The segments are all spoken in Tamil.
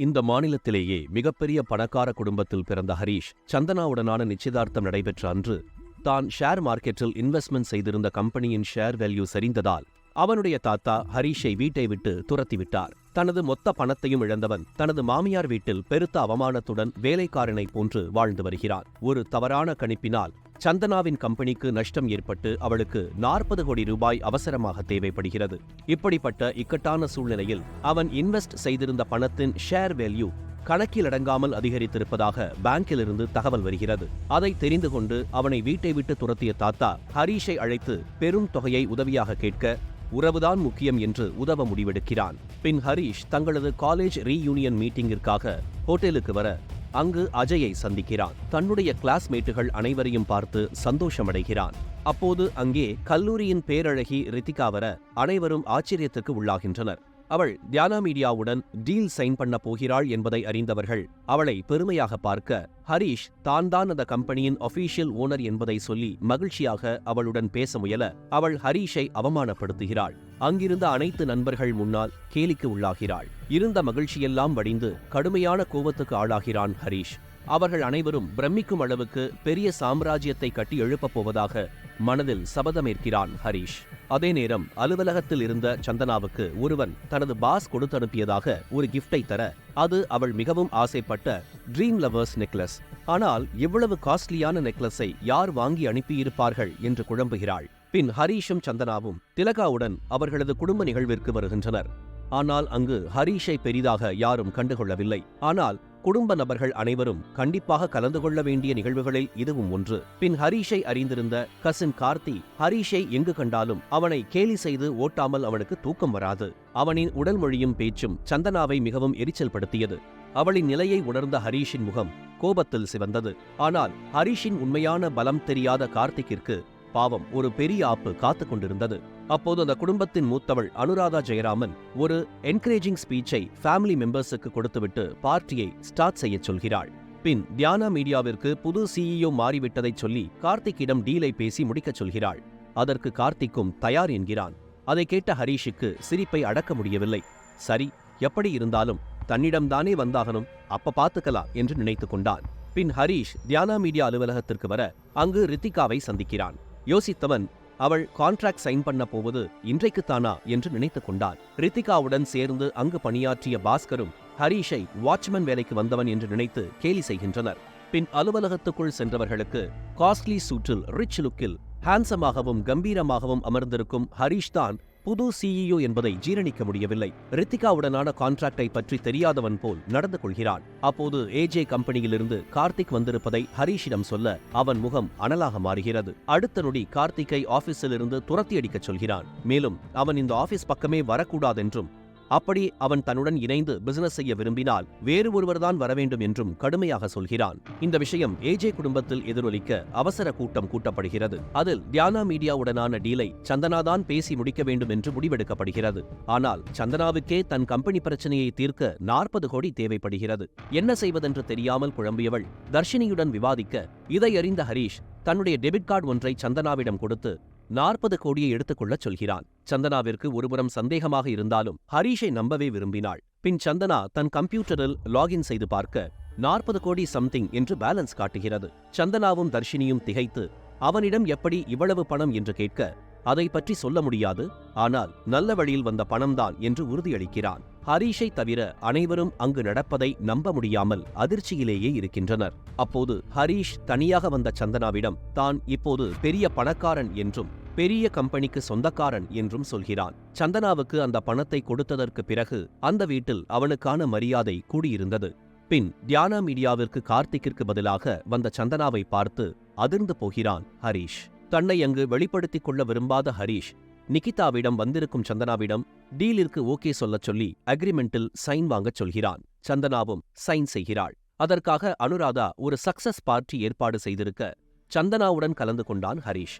இந்த மாநிலத்திலேயே மிகப்பெரிய பணக்கார குடும்பத்தில் பிறந்த ஹரீஷ் சந்தனாவுடனான நிச்சயதார்த்தம் நடைபெற்ற அன்று தான் ஷேர் மார்க்கெட்டில் இன்வெஸ்ட்மெண்ட் செய்திருந்த கம்பெனியின் ஷேர் வேல்யூ சரிந்ததால் அவனுடைய தாத்தா ஹரீஷை வீட்டை விட்டு துரத்திவிட்டார். தனது மொத்த பணத்தையும் இழந்தவன் தனது மாமியார் வீட்டில் பெருத்த அவமானத்துடன் வேலைக்காரனைப் போன்று வாழ்ந்து வருகிறான் ஒரு தவறான கணிப்பினால் சந்தனாவின் கம்பெனிக்கு நஷ்டம் ஏற்பட்டு அவளுக்கு நாற்பது கோடி ரூபாய் அவசரமாக தேவைப்படுகிறது. இப்படிப்பட்ட இக்கட்டான சூழ்நிலையில் அவன் இன்வெஸ்ட் செய்திருந்த பணத்தின் ஷேர் வேல்யூ கணக்கில் அடங்காமல் அதிகரித்திருப்பதாக பேங்கிலிருந்து தகவல் வருகிறது. அதை தெரிந்து கொண்டு அவனை வீட்டை விட்டு துரத்திய தாத்தா ஹரீஷை அழைத்து பெரும் தொகையை உதவியாக கேட்க உறவுதான் முக்கியம் என்று உதவ முடிவெடுக்கிறான். பின் ஹரீஷ் தங்களது காலேஜ் ரீயூனியன் மீட்டிங்கிற்காக ஹோட்டலுக்கு வர அங்கு அஜயை சந்திக்கிறான். தன்னுடைய கிளாஸ்மேட்டுகள் அனைவரையும் பார்த்து சந்தோஷமடைகிறான். அப்போது அங்கே கல்லூரியின் பேரழகி ரித்திகா வர அனைவரும் ஆச்சரியத்துக்கு உள்ளாகின்றனர். அவள் தியானா மீடியாவுடன் டீல் சைன் பண்ண போகிறாள் என்பதை அறிந்தவர்கள் அவளை பெருமையாக பார்க்க ஹரீஷ் தான் தான் அந்த கம்பெனியின் ஒபீஷியல் ஓனர் என்பதை சொல்லி மகிழ்ச்சியாக அவளுடன் பேச முயல அவள் ஹரீஷை அவமானப்படுத்துகிறாள். அங்கிருந்த அனைத்து நண்பர்கள் முன்னால் கேலிக்கு உள்ளாகிறாள். இருந்த மகிழ்ச்சியெல்லாம் வடிந்து கடுமையான கோபத்துக்கு ஆளாகிறான் ஹரீஷ். அவர்கள் அனைவரும் பிரமிக்கும் அளவுக்கு பெரிய சாம்ராஜ்யத்தை கட்டி எழுப்பப் போவதாக மனதில் சபதமேற்கிறான் ஹரீஷ். அதே நேரம் அலுவலகத்தில் இருந்த சந்தனாவுக்கு ஒருவன் தனது பாஸ் கொடுத்தனுப்பியதாக ஒரு கிஃப்டை தர அது அவள் மிகவும் ஆசைப்பட்ட ட்ரீம் லவர்ஸ் நெக்லஸ் ஆனால் இவ்வளவு காஸ்ட்லியான நெக்லஸை யார் வாங்கி அனுப்பியிருப்பார்கள் என்று குழம்புகிறாள். பின் ஹரீஷும் சந்தனாவும் திலகாவுடன் அவர்களது குடும்ப நிகழ்விற்கு வருகின்றனர். ஆனால் அங்கு ஹரீஷை பெரிதாக யாரும் கண்டுகொள்ளவில்லை. ஆனால் குடும்ப நபர்கள் அனைவரும் கண்டிப்பாக கலந்து கொள்ள வேண்டிய நிகழ்வுகளில் இதுவும் ஒன்று. பின் ஹரீஷை அறிந்திருந்த கசின் கார்த்தி ஹரீஷை எங்கு கண்டாலும் அவனை கேலி செய்து ஓட்டாமல் அவனுக்கு தூக்கம் வராது. அவனின் உடல் மொழியும் பேச்சும் சந்தனாவை மிகவும் எரிச்சல் படுத்தியது அவளின் நிலையை உணர்ந்த ஹரீஷின் முகம் கோபத்தில் சிவந்தது. ஆனால் ஹரீஷின் உண்மையான பலம் தெரியாத கார்த்திக்கிற்கு பாவம் ஒரு பெரிய ஆப்பு காத்து கொண்டிருந்தது. அப்போது அந்த குடும்பத்தின் மூத்தவள் அனுராதா ஜெயராமன் ஒரு என்கரேஜிங் ஸ்பீச்சை ஃபேமிலி மெம்பர்ஸுக்கு கொடுத்துவிட்டு பார்ட்டியை ஸ்டார்ட் செய்யச் சொல்கிறாள். பின் தியானா மீடியாவிற்கு புது சிஇஓ மாறிவிட்டதை சொல்லி கார்த்திக்கிடம் டீலை பேசி முடிக்கச் சொல்கிறாள். அதற்கு கார்த்திக்கும் தயார் என்கிறான். அதை கேட்ட ஹரீஷுக்கு சிரிப்பை அடக்க முடியவில்லை. சரி எப்படி இருந்தாலும் தன்னிடம்தானே வந்தாகணும் அப்ப பாத்துக்கலாம் என்று நினைத்து கொண்டான். பின் ஹரீஷ் தியானா மீடியா அலுவலகத்திற்கு வர அங்கு ரித்திகாவை சந்திக்கிறான். யோசித்தவன் அவள் கான்ட்ராக்ட் சைன் பண்ண போவது இன்றைக்குத்தானா என்று நினைத்து கொண்டாள். ரித்திகாவுடன் சேர்ந்து அங்கு பணியாற்றிய பாஸ்கரும் ஹரீஷை வாட்ச்மேன் வேலைக்கு வந்தவன் என்று நினைத்து கேலி செய்கின்றனர். பின் அலுவலகத்துக்குள் சென்றவர்களுக்கு காஸ்ட்லி சூட்டில் ரிச் லுக்கில் ஹேண்ட்ஸமாகவும் கம்பீரமாகவும் அமர்ந்திருக்கும் ஹரீஷ் தான் புது சிஇஓ என்பதை ஜீரணிக்க முடியவில்லை. ரித்திகாவுடனான கான்ட்ராக்டை பற்றி தெரியாதவன் போல் நடந்து கொள்கிறான் அப்போது ஏஜே கம்பெனியிலிருந்து கார்த்திக் வந்திருப்பதை ஹரீஷிடம் சொல்ல அவன் முகம் அனலாக மாறுகிறது. அடுத்த நொடி கார்த்திக்கை ஆபீஸிலிருந்து துரத்தி அடிக்கச் சொல்கிறான். மேலும் அவன் இந்த ஆபீஸ் பக்கமே வரக்கூடாதென்றும் அப்படி அவன் தன்னுடன் இணைந்து பிசினஸ் செய்ய விரும்பினால் வேறு ஒருவர்தான் வரவேண்டும் என்றும் கடுமையாக சொல்கிறான். இந்த விஷயம் ஏஜே குடும்பத்தில் எதிரொலிக்க அவசர கூட்டம் கூட்டப்படுகிறது. அதில் தியானா மீடியாவுடனான டீலை சந்தனாதான் பேசி முடிக்க வேண்டும் என்று முடிவெடுக்கப்படுகிறது. ஆனால் சந்தனாவுக்கே தன் கம்பெனி பிரச்சனையை தீர்க்க நாற்பது கோடி தேவைப்படுகிறது. என்ன செய்வதென்று தெரியாமல் குழம்பியவள் தர்ஷினியுடன் விவாதிக்க இதை அறிந்த ஹரீஷ் தன்னுடைய டெபிட் கார்டு ஒன்றை சந்தனாவிடம் கொடுத்து நாற்பது கோடியை எடுத்துக்கொள்ளச் சொல்கிறான். சந்தனாவிற்கு ஒருபுறம் சந்தேகமாக இருந்தாலும் ஹரீஷை நம்பவே விரும்பினாள். பின் சந்தனா தன் கம்ப்யூட்டரில் லாகின் செய்து பார்க்க நாற்பது கோடி சம்திங் என்று பேலன்ஸ் காட்டுகிறது. சந்தனாவும் தர்ஷினியும் திகைத்து அவனிடம் எப்படி இவ்வளவு பணம் என்று கேட்க அதை பற்றி சொல்ல முடியாது ஆனால் நல்ல வழியில் வந்த பணம்தான் என்று உறுதியளிக்கிறான். ஹரீஷை தவிர அனைவரும் அங்கு நடப்பதை நம்ப முடியாமல் அதிர்ச்சியிலேயே இருக்கின்றனர். அப்போது ஹரீஷ் தனியாக வந்த சந்தனாவிடம் தான் இப்போது பெரிய பணக்காரன் என்றும் பெரிய கம்பெனிக்கு சொந்தக்காரன் என்றும் சொல்கிறான். சந்தனாவுக்கு அந்த பணத்தை கொடுத்ததற்கு பிறகு அந்த வீட்டில் அவனுக்கான மரியாதை கூடியிருந்தது. பின் தியானா மீடியாவிற்கு கார்த்திக்கிற்கு பதிலாக வந்த சந்தனாவை பார்த்து அதிர்ந்து போகிறான் ஹரீஷ். தன்னை அங்கு வெளிப்படுத்திக் கொள்ள விரும்பாத ஹரீஷ் நிகிதாவிடம் வந்திருக்கும் சந்தனாவிடம் டீலிற்கு ஓகே சொல்லச் சொல்லி அக்ரிமெண்டில் சைன் வாங்கச் சொல்கிறான். சந்தனாவும் சைன் செய்கிறாள். அதற்காக அனுராதா ஒரு சக்சஸ் பார்ட்டி ஏற்பாடு செய்திருக்க சந்தனாவுடன் கலந்து கொண்டான் ஹரீஷ்.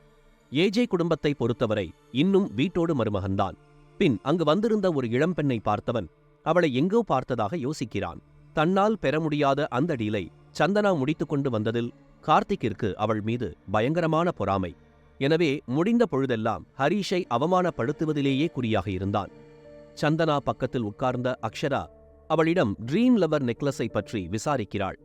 ஏஜே குடும்பத்தை பொறுத்தவரை இன்னும் வீட்டோடு மருமகன்தான். பின் அங்கு வந்திருந்த ஒரு இளம்பெண்ணை பார்த்தவன் அவளை எங்கோ பார்த்ததாக யோசிக்கிறான். தன்னால் பெற முடியாத அந்த டீலை சந்தனா முடித்துக்கொண்டு வந்ததில் கார்த்திக்கிற்கு அவள் மீது பயங்கரமான பொறாமை. எனவே முடிந்த பொழுதெல்லாம் ஹரீஷை அவமானப்படுத்துவதிலேயே குறியாக இருந்தான். சந்தனா பக்கத்தில் உட்கார்ந்த அக்ஷரா அவளிடம் ட்ரீம் லவர் நெக்லஸை பற்றி விசாரிக்கிறாள்.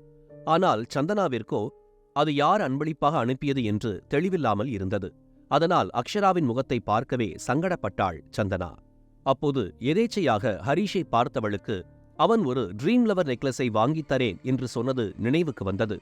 ஆனால் சந்தனாவிற்கோ அது யார் அன்பளிப்பாக அனுப்பியது? என்று தெளிவில்லாமல் இருந்தது. அதனால் அக்ஷராவின் முகத்தை பார்க்கவே சங்கடப்பட்டாள் சந்தனா. அப்போது எதேச்சையாக ஹரீஷை பார்த்தவளுக்கு அவன் ஒரு ட்ரீம் லவர் நெக்லஸை வாங்கித் தரேன் என்று சொன்னது நினைவுக்கு வந்தது.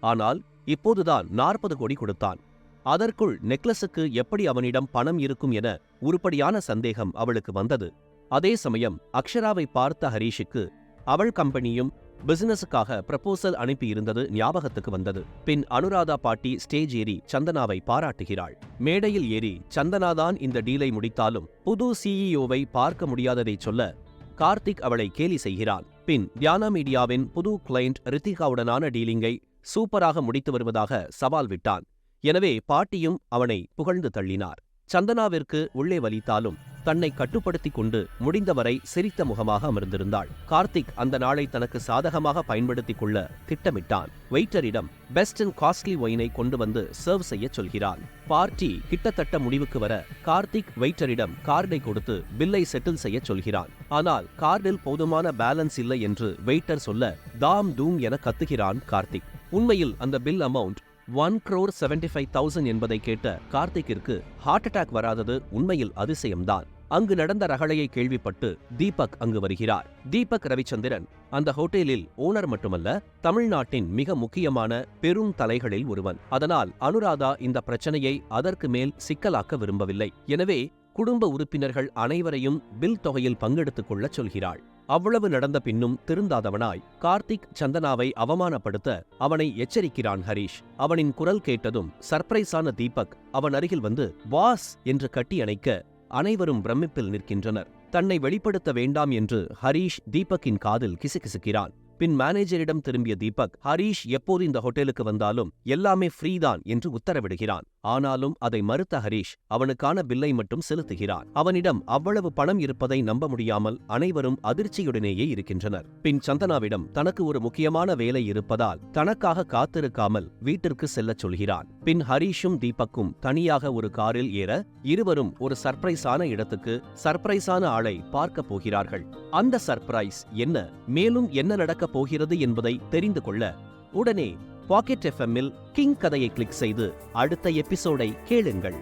ஆனால் இப்போதுதான் நாற்பது கோடி கொடுத்தான். அதற்குள் நெக்லஸுக்கு எப்படி அவனிடம் பணம் இருக்கும் என உருப்படியான சந்தேகம் அவளுக்கு வந்தது. அதே சமயம் அக்ஷராவை பார்த்த ஹரீஷுக்கு அவள் கம்பெனியும் பிசினஸுக்காக ப்ரப்போசல் அனுப்பியிருந்தது ஞாபகத்துக்கு வந்தது. பின் அனுராதா பாட்டி ஸ்டேஜ் ஏறி சந்தனாவை பாராட்டுகிறாள். மேடையில் ஏறி சந்தனாதான் இந்த டீலை முடித்தாலும் புது சிஇஓவை பார்க்க முடியாததைச் சொல்ல கார்த்திக் அவளை கேலி செய்கிறான். பின் தியானா மீடியாவின் புது கிளையண்ட் ரித்திகாவுடனான டீலிங்கை சூப்பராக முடித்து வருவதாக சவால் விட்டான். எனவே பாட்டியும் அவனை புகழ்ந்து தள்ளினார். சந்தனாவிற்கு உள்ளே வலித்தாலும் தன்னை கட்டுப்படுத்திக் கொண்டு முடிந்தவரை சிரித்த முகமாக அமர்ந்திருந்தாள். கார்த்திக் அந்த நாளை தனக்கு சாதகமாக பயன்படுத்திக் கொள்ள திட்டமிட்டான். வெயிட்டரிடம் பெஸ்ட் அண்ட் காஸ்ட்லி ஒயினை கொண்டு வந்து சர்வ் செய்யச் சொல்கிறான். பார்ட்டி கிட்டத்தட்ட முடிவுக்கு வர கார்த்திக் வெயிட்டரிடம் கார்டை கொடுத்து பில்லை செட்டில் செய்யச் சொல்கிறான். ஆனால் கார்டில் போதுமான பேலன்ஸ் இல்லை என்று வெயிட்டர் சொல்ல தாம் தூம் என கத்துகிறான் கார்த்திக். உண்மையில் அந்த bill amount one crore seventy five thousand என்பதை கேட்ட கார்த்திக்கிற்கு ஹார்ட் அட்டாக் வராதது உண்மையில் அதிசயம்தான். அங்கு நடந்த ரகளையை கேள்விப்பட்டு தீபக் அங்கு வருகிறார். தீபக் ரவிச்சந்திரன் அந்த ஹோட்டலில் ஓனர் மட்டுமல்ல தமிழ்நாட்டின் மிக முக்கியமான பெரும் தலைகளில் ஒருவன். அதனால் அனுராதா இந்த பிரச்சனையை அதற்கு மேல் சிக்கலாக்க விரும்பவில்லை. எனவே குடும்ப உறுப்பினர்கள் அனைவரையும் பில் தொகையில் பங்கெடுத்துக் கொள்ளச் சொல்கிறாள். அவ்வளவு நடந்த பின்னும் திருந்தாதவனாய் கார்த்திக் சந்தனாவை அவமானப்படுத்த அவனை எச்சரிக்கிறான் ஹரீஷ். அவனின் குரல் கேட்டதும் சர்ப்ரைஸான தீபக் அவன் அருகில் வந்து பாஸ் என்று கட்டி அணைக்க அனைவரும் பிரமிப்பில் நிற்கின்றனர். தன்னை வெளிப்படுத்த வேண்டாம் என்று ஹரீஷ் தீபக்கின் காதில் கிசுகிசுக்கிறான். பின் மேனேஜரிடம் திரும்பிய தீபக் ஹரீஷ் எப்போது இந்த ஹோட்டலுக்கு வந்தாலும் எல்லாமே ஃப்ரீதான் என்று உத்தரவிடுகிறான். ஆனாலும் அதை மறுத்த ஹரீஷ் அவனுக்கான பில்லை மட்டும் செலுத்துகிறான் அவனிடம் அவ்வளவு பணம் இருப்பதை நம்ப முடியாமல் அனைவரும் அதிர்ச்சியுடனேயே இருக்கின்றனர். பின் சந்தனாவிடம் தனக்கு ஒரு முக்கியமான வேலை இருப்பதால் தனக்காக காத்திருக்காமல் வீட்டிற்கு செல்லச் சொல்கிறான் பின் ஹரீஷும் தீபக்கும் தனியாக ஒரு காரில் ஏற இருவரும் ஒரு சர்ப்ரைஸான இடத்துக்கு சர்ப்ரைஸான ஆளை பார்க்க போகிறார்கள். அந்த சர்ப்ரைஸ் என்ன? மேலும் என்ன நடக்க நடக்கப் போகிறது என்பதை தெரிந்து கொள்ள உடனே பாக்கெட் எஃப்எம்மில் கிங் கதையை கிளிக் செய்து அடுத்த எபிசோடை கேளுங்கள்.